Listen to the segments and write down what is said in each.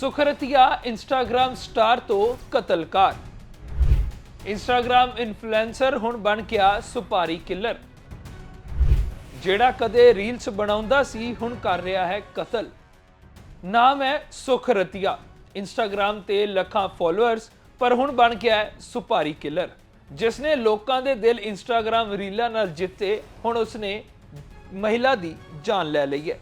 ਸੁਖਰਤੀਆ Instagram star ਤੋਂ ਕਤਲਕਾਰ। Instagram influencer ਹੁਣ ਬਣ ਗਿਆ ਸੁਪਾਰੀ ਕਿਲਰ। ਜਿਹੜਾ ਕਦੇ ਰੀਲਸ ਬਣਾਉਂਦਾ ਸੀ, ਹੁਣ ਕਰ ਰਿਹਾ ਹੈ ਕਤਲ। ਨਾਮ ਹੈ ਸੁਖਰਤੀਆ। ਇੰਸਟਾਗ੍ਰam ਤੇ ਲੱਖਾਂ ਫਾਲੋਅਰਸ ਪਰ ਹੁਣ ਬਣ ਗਿਆ ਹੈ ਸੁਪਾਰੀ ਕਿਲਰ। ਜਿਸ ਨੇ ਲੋਕਾਂ ਦੇ ਦਿਲ ਇੰਸਟਾਗ੍ਰam ਰੀਲਾਂ ਨਾਲ ਜਿੱਤੇ, ਹੁਣ ਉਸਨੇ ਮਹਿਲਾ ਦੀ ਜਾਨ ਲੈ ਲਈ ਹੈ।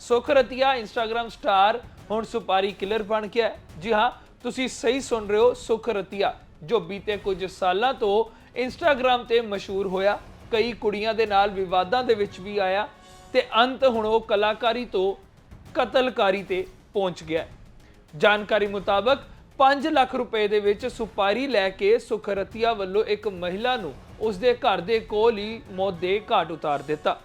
ਸੁਖਰਤੀਆ ਇੰਸਟਾਗ੍ਰam ਸਟਾਰ ਹੁਣ ਸੁਪਾਰੀ ਕਿਲਰ ਬਣ ਗਿਆ ਹੈ। ਜੀ ਹਾਂ, ਤੁਸੀਂ ਸਹੀ ਸੁਣ ਰਹੇ ਹੋ ਸੁਖਰਤੀਆ ਜੋ ਬੀਤੇ ਕੁਝ ਸਾਲਾਂ ਤੋਂ ਇੰਸਟਾਗ੍ਰam ਤੇ ਮਸ਼ਹੂਰ ਹੋਇਆ। ਕਈ ਕੁੜੀਆਂ ਦੇ ਨਾਲ ਵਿਵਾਦਾਂ ਦੇ ਵਿੱਚ ਵੀ ਆਇਆ ਤੇ ਅੰਤ ਹੁਣ ਉਹ ਕਲਾਕਾਰੀ ਤੋਂ ਕਤਲਕਾਰੀ ਤੇ ਪਹੁੰਚ ਗਿਆ ਜਾਣਕਾਰੀ ਮੁਤਾਬਕ 5 ਲੱਖ ਰੁਪਏ ਦੇ ਵਿੱਚ ਸੁਪਾਰੀ ਲੈ ਕੇ ਸੁਖਰਤੀਆ ਵੱਲੋਂ ਇੱਕ ਮਹਿਲਾ ਨੂੰ ਉਸਦੇ ਘਰ ਦੇ ਕੋਲ ਹੀ ਮੌਤ ਦੇ ਘਾਟ ਉਤਾਰ ਦਿੱਤਾ।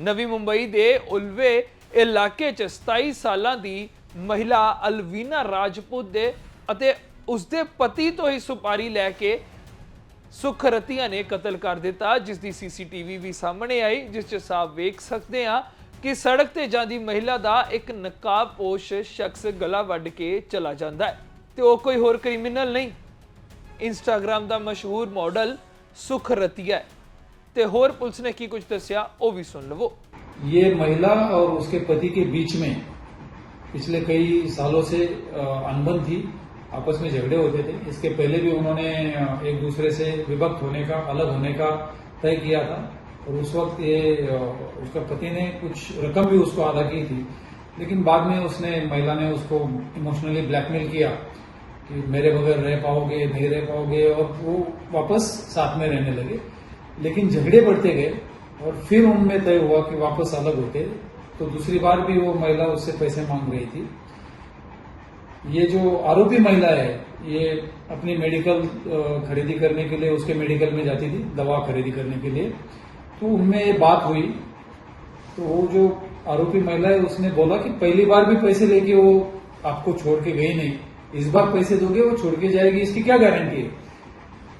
ਨਵੀਂ ਮੁੰਬਈ ਦੇ ਉਲਵੇ ਇਲਾਕੇ 'ਚ 27 ਸਾਲਾਂ ਦੀ ਮਹਿਲਾ ਅਲਵੀਨਾ ਰਾਜਪੂਤ ਦੇ ਅਤੇ ਉਸਦੇ ਪਤੀ ਤੋਂ ਹੀ ਸੁਪਾਰੀ ਲੈ ਕੇ ਸੁਖਰਤੀਆਂ ਨੇ ਕਤਲ ਕਰ ਦਿੱਤਾ ਜਿਸ ਦੀ ਸੀਸੀਟੀਵੀ ਵੀ ਸਾਹਮਣੇ ਆਈ, ਜਿਸ 'ਚ ਸਾਫ਼ ਵੇਖ ਸਕਦੇ ਹਾਂ ਕਿ ਸੜਕ ਤੇ ਜਾਂਦੀ ਮਹਿਲਾ ਦਾ ਇੱਕ ਨਕਾਬਪੋਸ਼ ਸ਼ਖਸ ਗਲਾ ਵੱਢ ਕੇ ਚਲਾ ਜਾਂਦਾ ਹੈ। ਤੇ ਉਹ ਕੋਈ ਹੋਰ ਕ੍ਰਿਮੀਨਲ ਨਹੀਂ। ਇੰਸਟਾਗ੍ਰam ਦਾ ਮਸ਼ਹੂਰ ਮਾਡਲ ਸੁਖਰਤੀਆ ਹੈ। ਤੇ ਹੋਰ ਪੁਲਿਸ ਨੇ ਕੀ ਕੁਝ ਦੱਸਿਆ, ਉਹ ਵੀ ਸੁਣ ਲਵੋ। ये महिला और उसके पति के बीच में पिछले कई सालों से अनबन थी, आपस में झगड़े होते थे। इसके पहले भी उन्होंने एक दूसरे से विभक्त होने का, अलग होने का तय किया था और उस वक्त ये उसका पति ने कुछ रकम भी उसको अदा की थी। लेकिन बाद में उसने, महिला ने उसको इमोशनली ब्लैकमेल किया कि मेरे बगैर रह पाओगे, नहीं रह पाओगे और वो वापस साथ में रहने लगे। लेकिन झगड़े बढ़ते गए और फिर उनमें तय हुआ कि वापस अलग होते। तो दूसरी बार भी वो महिला उससे पैसे मांग रही थी। ये जो आरोपी महिला है, ये अपनी मेडिकल खरीदी करने के लिए, उसके मेडिकल में जाती थी, दवा खरीदी करने के लिए। तो उनमें ये बात हुई। तो वो जो आरोपी महिला है, उसने बोला कि पहली बार भी पैसे लेके वो आपको छोड़ के गई नहीं। इस बार पैसे दोगे, वो छोड़ के जाएगी। इसकी क्या गारंटी है?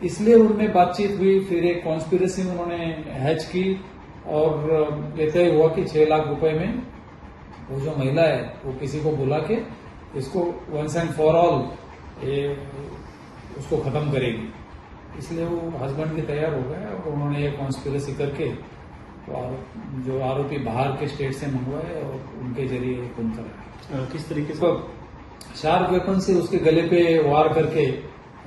इसलिए उनमें बातचीत हुई। फिर एक कॉन्स्पिरसी उन्होंने हैच की। और तय हुआ कि छह लाख रुपए में वो जो महिला है वो किसी को बुला के इसको वंस एंड फॉर ऑल ये उसको खत्म करेगी। इसलिए वो हस्बैंड भी तैयार हो गए और उन्होंने ये कॉन्स्पिरसी करके तो आरो- जो आरोपी बाहर के स्टेट से मंगवाए और उनके ज़रिए खून कराया किस तरीके से? शार्प वेपन से उसके गले पे वार करके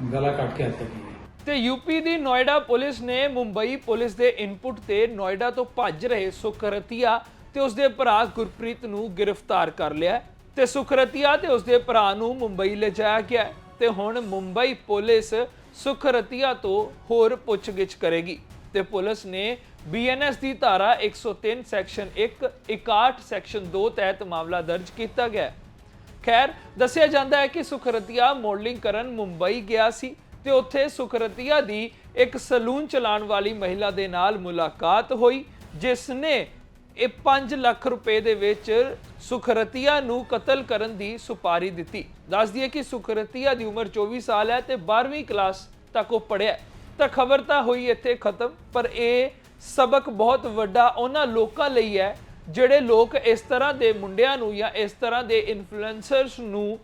गला काट के हत्या की है। ਤੇ ਯੂਪੀ ਦੀ ਨੋਇਡਾ ਪੁਲਿਸ ਨੇ ਮੁੰਬਈ ਪੁਲਿਸ ਦੇ ਇਨਪੁਟ ਤੇ ਨੋਇਡਾ ਤੋਂ ਭੱਜ ਰਹੇ ਸੁਖਰਤੀਆ ਤੇ ਉਸਦੇ ਭਰਾ ਗੁਰਪ੍ਰੀਤ ਨੂੰ ਗ੍ਰਿਫਤਾਰ ਕਰ ਲਿਆ ਹੈ। ਤੇ ਸੁਖਰਤੀਆ ਤੇ ਉਸਦੇ ਭਰਾ ਨੂੰ ਮੁੰਬਈ ਲਿਜਾਇਆ ਗਿਆ ਹੈ ਤੇ ਹੁਣ ਮੁੰਬਈ ਪੁਲਿਸ ਸੁਖਰਤੀਆ ਤੋਂ ਹੋਰ ਪੁੱਛਗਿੱਛ ਕਰੇਗੀ। ਤੇ ਪੁਲਿਸ ਨੇ ਬੀਐਨਐਸ ਦੀ ਧਾਰਾ 103 ਸੈਕਸ਼ਨ 1 61 ਸੈਕਸ਼ਨ 2 ਤਹਿਤ ਮਾਮਲਾ ਦਰਜ ਕੀਤਾ ਗਿਆ ਖੈਰ, ਦੱਸਿਆ ਜਾਂਦਾ ਹੈ ਕਿ ਸੁਖਰਤੀਆ ਮਾਡਲਿੰਗ ਕਰਨ ਮੁੰਬਈ ਗਿਆ ਸੀ। ਤੇ ਉੱਥੇ ਸੁਖਰਤੀਆ ਦੀ ਇੱਕ ਸਲੂਨ ਚਲਾਉਣ ਵਾਲੀ ਮਹਿਲਾ ਦੇ ਨਾਲ ਮੁਲਾਕਾਤ ਹੋਈ, ਜਿਸ ਨੇ ਇਹ 5 ਲੱਖ ਰੁਪਏ ਦੇ ਵਿੱਚ ਸੁਖਰਤੀਆ ਨੂੰ ਕਤਲ ਕਰਨ ਦੀ ਸੁਪਾਰੀ ਦਿੱਤੀ। ਦੱਸ ਦਈਏ ਕਿ ਸੁਖਰਤੀਆ ਦੀ ਉਮਰ 24 ਸਾਲ ਹੈ ਤੇ 12ਵੀਂ ਕਲਾਸ ਤੱਕ ਉਹ ਪੜ੍ਹਿਆ ਤਾਂ ਖਬਰ ਤਾਂ ਹੋਈ ਇੱਥੇ ਖਤਮ, ਪਰ ਇਹ ਸਬਕ ਬਹੁਤ ਵੱਡਾ ਉਹਨਾਂ ਲੋਕਾਂ ਲਈ ਹੈ, ਜਿਹੜੇ ਲੋਕ ਇਸ ਤਰ੍ਹਾਂ ਦੇ ਮੁੰਡਿਆਂ ਨੂੰ ਜਾਂ ਇਸ ਤਰ੍ਹਾਂ ਦੇ ਇਨਫਲੂਐਂਸਰਸ ਨੂੰ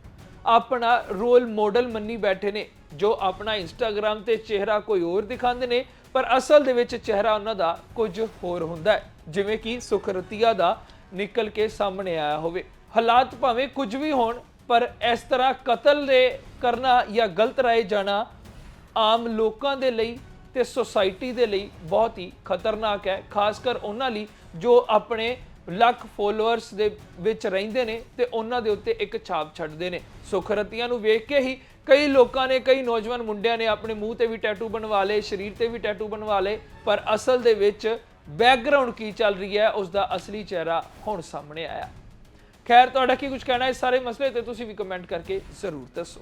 ਆਪਣਾ ਰੋਲ ਮਾਡਲ ਮੰਨੀ ਬੈਠੇ ਨੇ, ਜੋ ਆਪਣਾ ਇੰਸਟਾਗ੍ਰam ਤੇ ਚਿਹਰਾ ਕੋਈ ਹੋਰ ਦਿਖਾਉਂਦੇ ਨੇ, ਪਰ ਅਸਲ ਦੇ ਵਿੱਚ ਚਿਹਰਾ ਉਹਨਾਂ ਦਾ ਕੁਝ ਹੋਰ ਹੁੰਦਾ ਹੈ। ਜਿਵੇਂ ਕਿ ਸੁਖਰਤੀਆ ਦਾ ਨਿਕਲ ਕੇ ਸਾਹਮਣੇ ਆਇਆ ਹੋਵੇ। ਹਾਲਾਤ ਭਾਵੇਂ ਕੁਝ ਵੀ ਹੋਣ, ਪਰ ਇਸ ਤਰ੍ਹਾਂ ਕਤਲ ਦੇ ਕਰਨਾ ਜਾਂ ਗਲਤ ਰਾਏ ਜਾਣਾ ਆਮ ਲੋਕਾਂ ਦੇ ਲਈ ਤੇ ਸੋਸਾਇਟੀ ਦੇ ਲਈ ਬਹੁਤ ਹੀ ਖਤਰਨਾਕ ਹੈ ਖਾਸ ਕਰ ਉਹਨਾਂ ਲਈ ਜੋ ਆਪਣੇ ਲੱਖ ਫੋਲੋਅਰਸ ਦੇ ਵਿੱਚ ਰਹਿੰਦੇ ਨੇ ਤੇ ਉਹਨਾਂ ਦੇ ਉੱਤੇ ਇੱਕ ਛਾਪ ਛੱਡਦੇ ਨੇ। ਸੁਖਰਤੀਆਂ ਨੂੰ ਵੇਖ ਕੇ ਹੀ ਕਈ ਲੋਕਾਂ ਨੇ, ਕਈ ਨੌਜਵਾਨ ਮੁੰਡਿਆਂ ਨੇ ਆਪਣੇ ਮੂੰਹ ਤੇ ਵੀ ਟੈਟੂ ਬਣਵਾ ਲਏ, ਸਰੀਰ ਤੇ ਵੀ ਟੈਟੂ ਬਣਵਾ ਲਏ, ਪਰ ਅਸਲ ਦੇ ਵਿੱਚ ਬੈਕਗ੍ਰਾਉਂਡ ਕੀ ਚੱਲ ਰਹੀ ਹੈ ਉਸ ਦਾ ਅਸਲੀ ਚਿਹਰਾ ਹੁਣ ਸਾਹਮਣੇ ਆਇਆ। ਖੈਰ, ਤੁਹਾਡਾ ਕੀ ਕੁਝ ਕਹਿਣਾ ਇਸ ਸਾਰੇ ਮਸਲੇ ਤੇ ਤੁਸੀਂ ਵੀ ਕਮੈਂਟ ਕਰਕੇ ਜ਼ਰੂਰ ਦੱਸੋ।